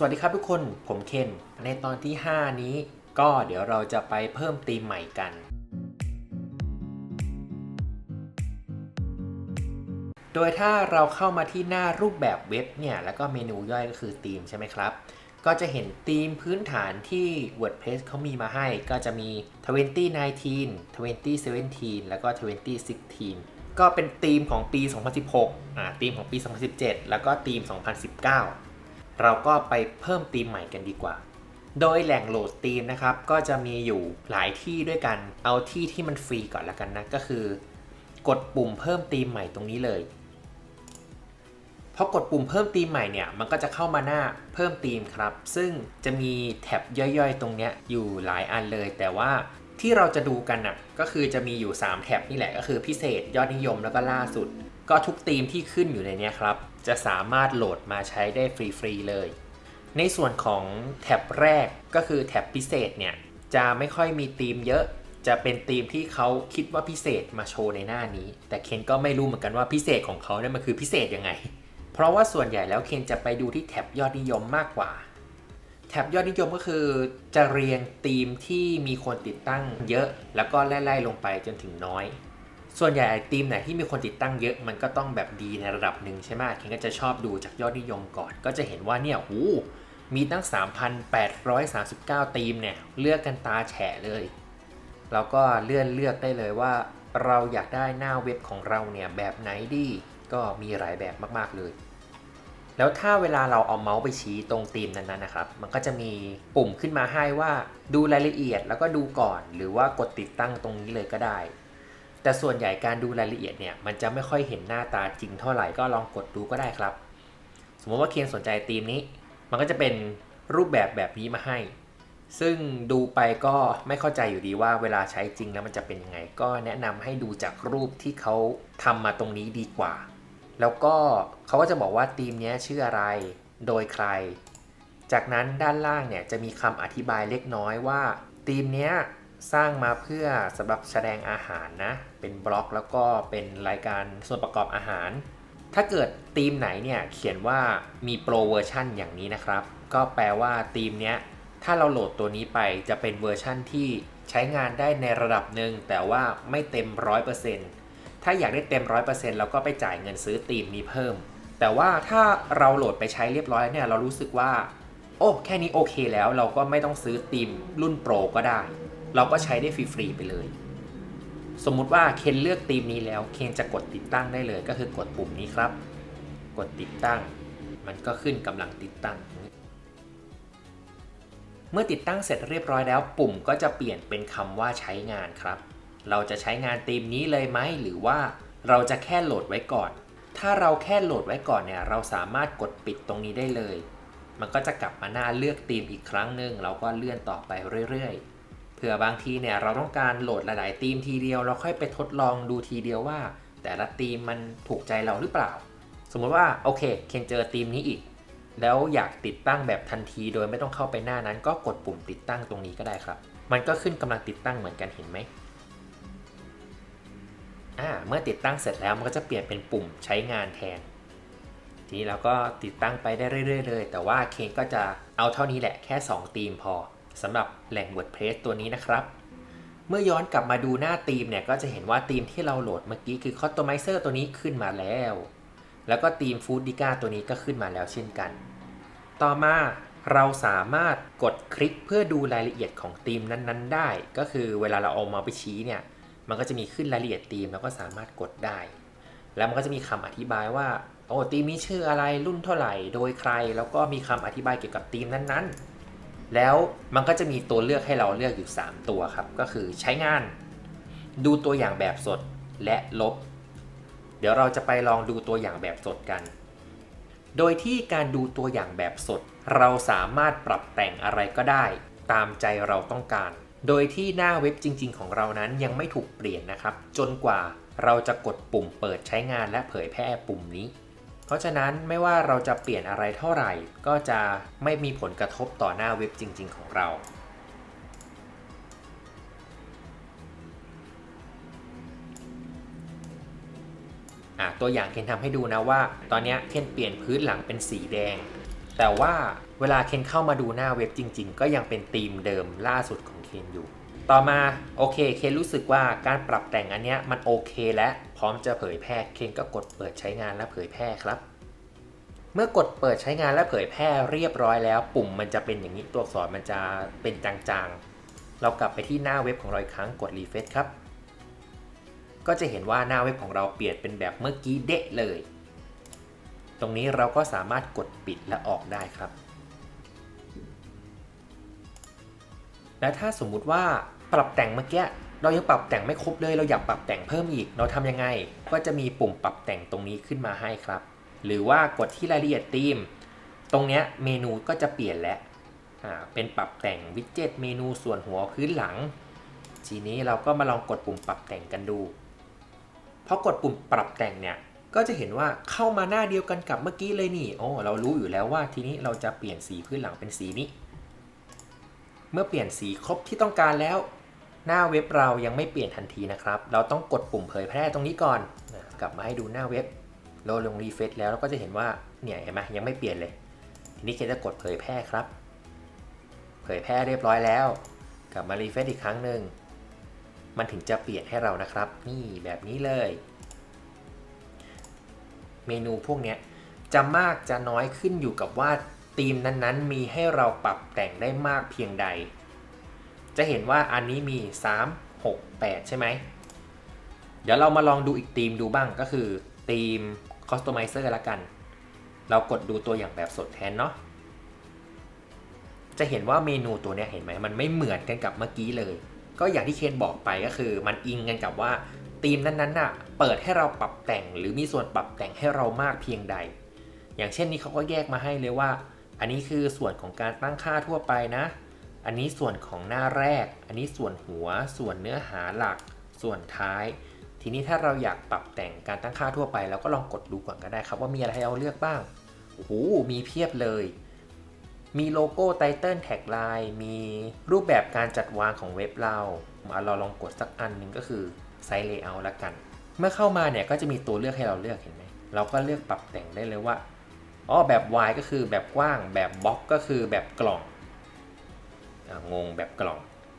สวัสดีครับทุกคน ผมเคน ในตอนที่ 5 นี้ ก็เดี๋ยวเราจะไปเพิ่มธีมใหม่กัน โดยถ้าเราเข้ามาที่หน้ารูปแบบเว็บเนี่ย แล้วก็เมนูย่อยก็คือธีมใช่ไหมครับ ก็จะเห็นธีมพื้นฐานที่ WordPress เขามีมาให้ ก็จะมี 2019 2017 แล้วก็ 2016 ก็เป็นธีมของปี 2016 อ่า ธีมของปี 2017 แล้วก็ธีม 2019 เราก็ไปเพิ่มธีมใหม่กันดีกว่า โดยแหล่งโหลดธีมนะครับ ก็จะมีอยู่หลายที่ด้วยกัน เอาที่ที่มันฟรีก่อนละกันนะ ก็คือ กดปุ่มเพิ่มธีมใหม่ตรงนี้เลยพอกดปุ่มเพิ่มธีมใหม่เนี่ยมันก็จะเข้ามาหน้าเพิ่มธีมครับ ซึ่งจะมีแท็บย่อยๆ ตรงเนี้ยอยู่หลายอันเลย แต่ว่าที่เราจะดูกันน่ะก็คือจะมีอยู่ 3 แท็บนี่แหละก็คือพิเศษยอดนิยมแล้วก็ล่าสุด ก็ทุกธีมที่ขึ้นอยู่ในนี้ครับ จะสามารถโหลดมาใช้ได้ฟรีๆเลย ในส่วนของแท็บแรกก็คือแท็บพิเศษเนี่ย จะไม่ค่อยมีธีมเยอะ จะเป็นธีมที่เขาคิดว่าพิเศษมาโชว์ในหน้านี้ แต่เคนก็ไม่รู้เหมือนกันว่าพิเศษของเขาเนี่ยมันคือพิเศษยังไง เพราะว่าส่วนใหญ่แล้วเคนจะไปดูที่แท็บยอดนิยมมากกว่าแท็บยอดนิยมก็คือจะเรียงธีมที่มีคนติดตั้งเยอะ แล้วก็ไล่ๆลงไปจนถึงน้อย ส่วนใหญ่ธีมไหนที่มีคนติดตั้งเยอะมันก็ต้องแบบดีในระดับหนึ่งใช่ไหมเคนก็จะชอบดูจากยอดนิยมก่อน ก็จะเห็นว่าเนี่ยหูมีตั้ง 3,839ธีมเนี่ยเลือกกันตาแฉะเลยเราก็เลื่อนเลือกได้เลยว่า เราอยากได้หน้าเว็บของเราเนี่ยแบบไหนดีก็มีหลายแบบมากๆเลย แล้วถ้าเวลาเราเอาเมาส์ไปชี้ตรงธีมนั้นๆนะครับ มันก็จะมีปุ่มขึ้นมาให้ว่าดูรายละเอียดแล้วก็ดูก่อน หรือว่ากดติดตั้งตรงนี้เลยก็ได้ แต่ส่วนใหญ่การดูรายละเอียดเนี่ยมันจะไม่ค่อยเห็นหน้าตาจริงเท่าไหร่ก็ลองกดดูก็ได้ครับ สมมติว่าเคนสนใจธีมนี้ มันก็จะเป็นรูปแบบแบบนี้มาให้ ซึ่งดูไปก็ไม่เข้าใจอยู่ดีว่าเวลาใช้จริงแล้วมันจะเป็นยังไง ก็แนะนำให้ดูจากรูปที่เขาทำมาตรงนี้ดีกว่า แล้วก็เขาก็จะบอกว่าธีมนี้ชื่ออะไร โดยใคร จากนั้นด้านล่างเนี่ยจะมีคำอธิบายเล็กน้อยว่าธีมเนี้ย สร้างมาเพื่อสำหรับแสดงอาหารนะ เป็นบล็อกแล้วก็เป็นรายการส่วนประกอบอาหาร ถ้าเกิดธีมไหนเนี่ยเขียนว่ามีโปรเวอร์ชันอย่างนี้นะครับ ก็แปลว่าธีมเนี้ยถ้าเราโหลดตัวนี้ไปจะเป็นเวอร์ชั่นที่ใช้งานได้ในระดับหนึ่งแต่ว่าไม่เต็ม 100%ถ้าอยากได้เต็ม 100%เราก็ไปจ่ายเงินซื้อธีมนี้เพิ่ม แต่ว่าถ้าเราโหลดไปใช้เรียบร้อยเนี่ยเรารู้สึกว่า โอ้แค่นี้โอเคแล้วเราก็ไม่ต้องซื้อธีมรุ่นโปรก็ได้ เราก็ใช้ได้ฟรีๆไปเลย สมมุติว่าเคนเลือกธีมนี้แล้ว เคนจะกดติดตั้งได้เลย ก็คือกดปุ่มนี้ครับ กดติดตั้ง มันก็ขึ้นกำลังติดตั้ง เมื่อติดตั้งเสร็จเรียบร้อยแล้ว ปุ่มก็จะเปลี่ยนเป็นคำว่าใช้งานครับ เราจะใช้งานธีมนี้เลยไหมหรือว่าเราจะแค่โหลดไว้ก่อน ถ้าเราแค่โหลดไว้ก่อนเนี่ย เราสามารถกดปิดตรงนี้ได้เลย มันก็จะกลับมาหน้าเลือกธีมอีกครั้งหนึ่งเราก็เลื่อนต่อไปเรื่อยๆ เผื่อบางทีเนี่ยเราต้องการโหลดหลาย ๆ ธีมทีเดียวเราค่อยไปทดลองดูทีเดียวว่า แต่ละธีมมันถูกใจเราหรือเปล่า สมมติว่าโอเคเคนเจอธีมนี้อีก แล้วอยากติดตั้งแบบทันทีโดยไม่ต้องเข้าไปหน้านั้น ก็กดปุ่มติดตั้งตรงนี้ก็ได้ครับ มันก็ขึ้นกำลังติดตั้งเหมือนกันเห็นไหมอ่าเมื่อติดตั้งเสร็จแล้วมันก็จะเปลี่ยนเป็นปุ่มใช้งานแทน ทีนี้เราก็ติดตั้งไปได้เรื่อย ๆ เลย แต่ว่าเคนก็จะเอาเท่านี้แหละแค่2ธีมพอ สำหรับแหล่ง WordPress ตัวนี้นะครับ เมื่อย้อนกลับมาดูหน้าธีมเนี่ยก็จะเห็นว่าธีมที่เราโหลดเมื่อกี้คือ Customizer ตัวนี้ขึ้นมาแล้ว แล้วก็ธีม Food d i g a ตัวนี้ก็ขึ้นมาแล้วเช่นกัน ต่อมาเราสามารถกดคลิกเพื่อดูรายละเอียดของธีมนั้นๆ ได้ ก็คือเวลาเราเอาเมาส์ไปชี้เนี่ยมันก็จะมีขึ้นรายละเอียดธีมแล้วก็สามารถกดได้ แล้วมันก็จะมีคำอธิบายว่าโอ้ธีมนี้ชื่ออะไรรุ่นเท่าไหร่ โดยใคร แล้วก็มีคำอธิบายเกี่ยวกับธีมนั้นๆ แล้วมันก็จะมีตัวเลือกให้เราเลือกอยู่ 3 ตัวครับ ก็คือใช้งาน ดูตัวอย่างแบบสดและลบ เดี๋ยวเราจะไปลองดูตัวอย่างแบบสดกัน โดยที่การดูตัวอย่างแบบสด เราสามารถปรับแต่งอะไรก็ได้ ตามใจเราต้องการ โดยที่หน้าเว็บจริง ๆ ของเรานั้นยังไม่ถูกเปลี่ยนนะครับ จนกว่าเราจะกดปุ่มเปิดใช้งานและเผยแพร่ปุ่มนี้ เพราะฉะนั้นไม่ว่าเราจะเปลี่ยนอะไรเท่าไหร่ ก็จะไม่มีผลกระทบต่อหน้าเว็บจริง ๆ ของเรา ตัวอย่างเคนทำให้ดูนะว่า ตอนนี้เคนเปลี่ยนพื้นหลังเป็นสีแดง แต่ว่าเวลาเคนเข้ามาดูหน้าเว็บจริง ๆ ก็ยังเป็นธีมเดิมล่าสุดของเคนอยู่ ต่อมาโอเคเคนรู้สึกว่าการปรับแต่งอันเนี้ยมันโอเคและพร้อมจะเผยแพร่เคนก็กดเปิดใช้งานและเผยแพร่ครับ เมื่อกดเปิดใช้งานและเผยแพร่เรียบร้อยแล้ว ปุ่มมันจะเป็นอย่างนี้ตัวอักษรมันจะเป็นจางๆ เรากลับไปที่หน้าเว็บของเราอีกครั้งกดรีเฟซครับ ก็จะเห็นว่าหน้าเว็บของเราเปลี่ยนเป็นแบบเมื่อกี้เดะเลย ตรงนี้เราก็สามารถกดปิดและออกได้ครับและถ้าสมมุติว่า ปรับแต่งเมื่อกี้เรายังปรับแต่งไม่ครบเลย เราอยากปรับแต่งเพิ่มอีก เราทำยังไง ก็จะมีปุ่มปรับแต่งตรงนี้ขึ้นมาให้ครับ หรือว่ากดที่รายละเอียดธีม ตรงเนี้ยเมนูก็จะเปลี่ยนแล้วอ่าเป็นปรับแต่งวิดเจ็ตเมนูส่วนหัวพื้นหลัง ทีนี้เราก็มาลองกดปุ่มปรับแต่งกันดูพอกดปุ่มปรับแต่งเนี่ยก็จะเห็นว่าเข้ามาหน้าเดียวกันกับเมื่อกี้เลยนี่โอ้เรารู้อยู่แล้วว่าทีนี้เราจะเปลี่ยนสีพื้นหลังเป็นสีนี้ เมื่อเปลี่ยนสีครบที่ต้องการแล้ว หน้าเว็บเรายังไม่เปลี่ยนทันทีนะครับ เราต้องกดปุ่มเผยแพร่ตรงนี้ก่อนนะกลับมาให้ดูหน้าเว็บ เราลงรีเฟซแล้วเราก็จะเห็นว่าเนี่ยเห็นไหมยังไม่เปลี่ยนเลย ทีนี้เคนจะกดเผยแพร่ครับ เผยแพร่เรียบร้อยแล้ว กลับมารีเฟซอีกครั้งหนึ่งมันถึงจะเปลี่ยนให้เรานะครับ นี่แบบนี้เลย เมนูพวกนี้จะมากจะน้อยขึ้นอยู่กับว่าธีมนั้นๆ มีให้เราปรับแต่งได้มากเพียงใด จะเห็นว่าอันนี้มี 3 6 8 ใช่ไหม เดี๋ยวเรามาลองดูอีกธีมดูบ้างก็คือธีม Customizer ละกัน เรากดดูตัวอย่างแบบสดแทนเนาะ จะเห็นว่าเมนูตัวนี้เห็นไหมมันไม่เหมือนกันกับเมื่อกี้เลย ก็อย่างที่เคนบอกไปก็คือมันอิงกันกับว่าธีมนั้นๆน่ะเปิดให้เราปรับแต่งหรือมีส่วนปรับแต่งให้เรามากเพียงใด อย่างเช่นนี้เขาก็แยกมาให้เลยว่า อันนี้คือส่วนของการตั้งค่าทั่วไปนะ อันนี้ส่วนของหน้าแรก อันนี้ส่วนหัว ส่วนเนื้อหาหลัก ส่วนท้าย ทีนี้ถ้าเราอยากปรับแต่งการตั้งค่าทั่วไปเราก็ลองกดดูก่อนก็ได้ครับ ว่ามีอะไรให้เราเลือกบ้าง โอ้โห มีเพียบเลย มีโลโก้ไตเติลแท็กไลน์มีรูปแบบการจัดวางของเว็บเรามาเราลองกดสักอันหนึ่งก็คือไซส์เลเยอร์ละกัน เมื่อเข้ามาเนี่ยก็จะมีตัวเลือกให้เราเลือกเห็นไหมเราก็เลือกปรับแต่งได้เลยว่าอ๋อแบบ Y ก็คือแบบกว้าง แบบบล็อกก็คือแบบกล่อง งงแบบกล่อง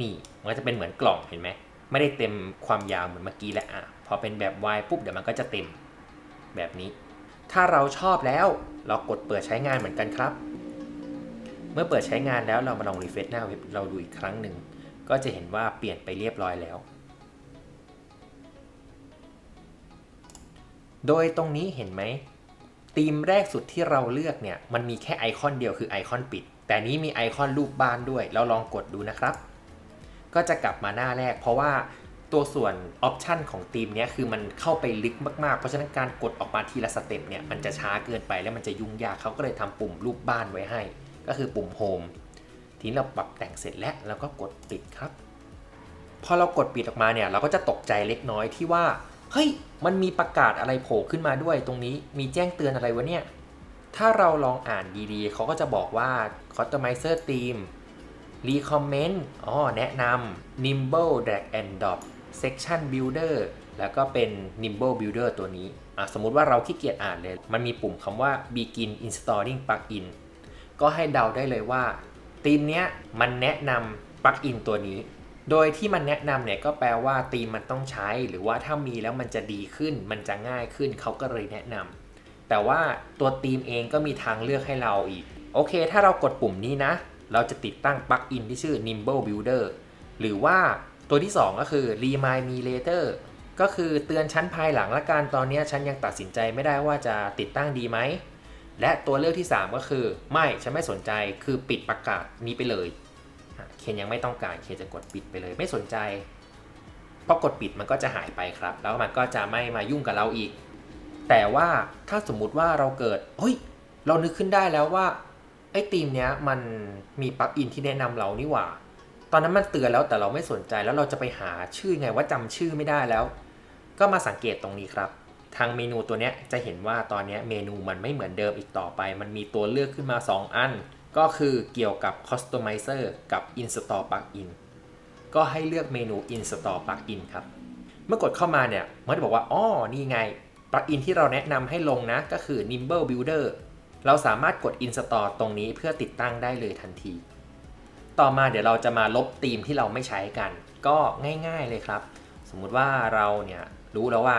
นี่มันก็จะเป็นเหมือนกล่องเห็นไหมไม่ได้เต็มความยาวเหมือนเมื่อกี้แล้วอะพอเป็นแบบ Y ปุ๊บเดี๋ยวมันก็จะเต็มแบบนี้ ถ้าเราชอบแล้วเรากดเปิดใช้งานเหมือนกันครับ เมื่อเปิดใช้งานแล้วเรามาลองรีเฟซหน้าเว็บเราดูอีกครั้งหนึ่งก็จะเห็นว่าเปลี่ยนไปเรียบร้อยแล้ว โดยตรงนี้เห็นไหมธีมแรกสุดที่เราเลือกเนี่ยมันมีแค่ไอคอนเดียวคือไอคอนปิด แต่นี้มีไอคอนรูปบ้านด้วย เราลองกดดูนะครับ ก็จะกลับมาหน้าแรก เพราะว่าตัวส่วนออปชันของธีมเนี้ยคือมันเข้าไปลึกมากๆ เพราะฉะนั้นการกดออกมาทีละสเต็ปเนี่ยมันจะช้าเกินไปแล้วมันจะยุ่งยากเขาก็เลยทำปุ่มรูปบ้านไว้ให้ ก็คือปุ่มโฮมทีนี้เราปรับแต่งเสร็จแล้วเราก็กดปิดครับพอเรากดปิดออกมาเนี่ยเราก็จะตกใจเล็กน้อยที่ว่าเฮ้ยมันมีประกาศอะไรโผล่ขึ้นมาด้วยตรงนี้มีแจ้งเตือนอะไรวะเนี่ย ถ้าเราลองอ่านดีๆ เขาก็จะบอกว่า Customizer Theme Recommend อ๋อ แนะนำ Nimble Drag and Drop Section Builder แล้วก็เป็น Nimble Builder ตัวนี้ สมมุติว่าเราขี้เกียจอ่านเลย มันมีปุ่มคำว่า Begin Installing Plugin ก็ให้เดาได้เลยว่าธีมเนี้ยมันแนะนำปลั๊กอินตัวนี้ โดยที่มันแนะนำเนี่ยก็แปลว่าธีมมันต้องใช้ หรือว่าถ้ามีแล้วมันจะดีขึ้น มันจะง่ายขึ้น เขาก็เลยแนะนำ แต่ว่าตัวธีมเองก็มีทางเลือกให้เราอีก โอเค ถ้าเรากดปุ่มนี้นะ เราจะติดตั้งปลั๊กอินที่ชื่อ Nimble Builder หรือว่าตัวที่ 2 ก็คือ Remind Me Later ก็คือเตือนชั้นภายหลังละกันตอนนี้ฉันยังตัดสินใจไม่ได้ว่าจะติดตั้งดีไหม และตัวเลือกที่ 3 ก็คือ ไม่ฉันไม่สนใจคือปิดประกาศนี้ไปเลยเคนยังไม่ต้องการเคนจะกดปิดไปเลย ไม่สนใจพอกดปิดมันก็จะหายไปครับ แล้วมันก็จะไม่มายุ่งกับเราอีก แต่ว่าถ้าสมมุติว่าเราเกิดเฮ้ย เรานึกขึ้นได้แล้วว่า ไอ้ธีมเนี้ยมันมีปลั๊กอินที่แนะนำเรานี่หว่า ตอนนั้นมันเตือนแล้วแต่เราไม่สนใจแล้วเราจะไปหาชื่อไงว่าจำชื่อไม่ได้แล้ว ก็มาสังเกตตรงนี้ครับ ทางเมนูตัวเนี้ยจะเห็นว่าตอนนี้เมนูมันไม่เหมือนเดิมอีกต่อไป มันมีตัวเลือกขึ้นมา 2 อัน ก็คือเกี่ยวกับ Customizer กับ Install Plugin ก็ให้เลือกเมนู Install Plugin ครับ เมื่อกดเข้ามาเนี่ยมันจะบอกว่าอ๋อนี่ไง ปลั๊กอินที่เราแนะนำให้ลงนะก็คือ Nimble Builder เราสามารถกด install ตรงนี้เพื่อติดตั้งได้เลยทันที ต่อมาเดี๋ยวเราจะมาลบธีมที่เราไม่ใช้กัน ก็ง่ายๆเลยครับ สมมุติว่าเราเนี่ยรู้แล้วว่า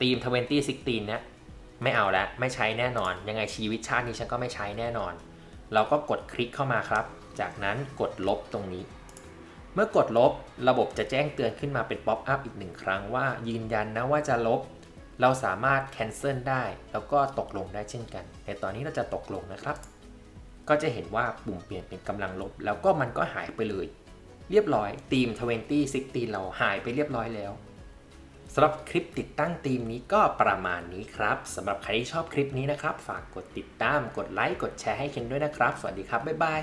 ธีม 2016เนี่ยไม่เอาแล้วไม่ใช้แน่นอน ยังไงชีวิตชาตินี้ฉันก็ไม่ใช้แน่นอน เราก็กดคลิกเข้ามาครับ จากนั้นกดลบตรงนี้ เมื่อกดลบระบบจะแจ้งเตือนขึ้นมาเป็นป๊อปอัพอีกหนึ่งครั้งว่ายืนยันนะว่าจะลบ เราสามารถ cancel ได้ แล้วก็ตกลงได้เช่นกันในตอนนี้เราจะตกลงนะครับ ก็จะเห็นว่าปุ่มเปลี่ยนเป็นกำลังลบ แล้วก็มันก็หายไปเลย เรียบร้อยทีม 2016 เราหายไปเรียบร้อยแล้วสำหรับคลิปติดตั้งธีมนี้ก็ประมาณนี้ครับสำหรับใครที่ชอบคลิปนี้นะครับ ฝากกดติดตาม กดไลค์ กดแชร์ให้เคนด้วยนะครับ สวัสดีครับ บ๊ายบาย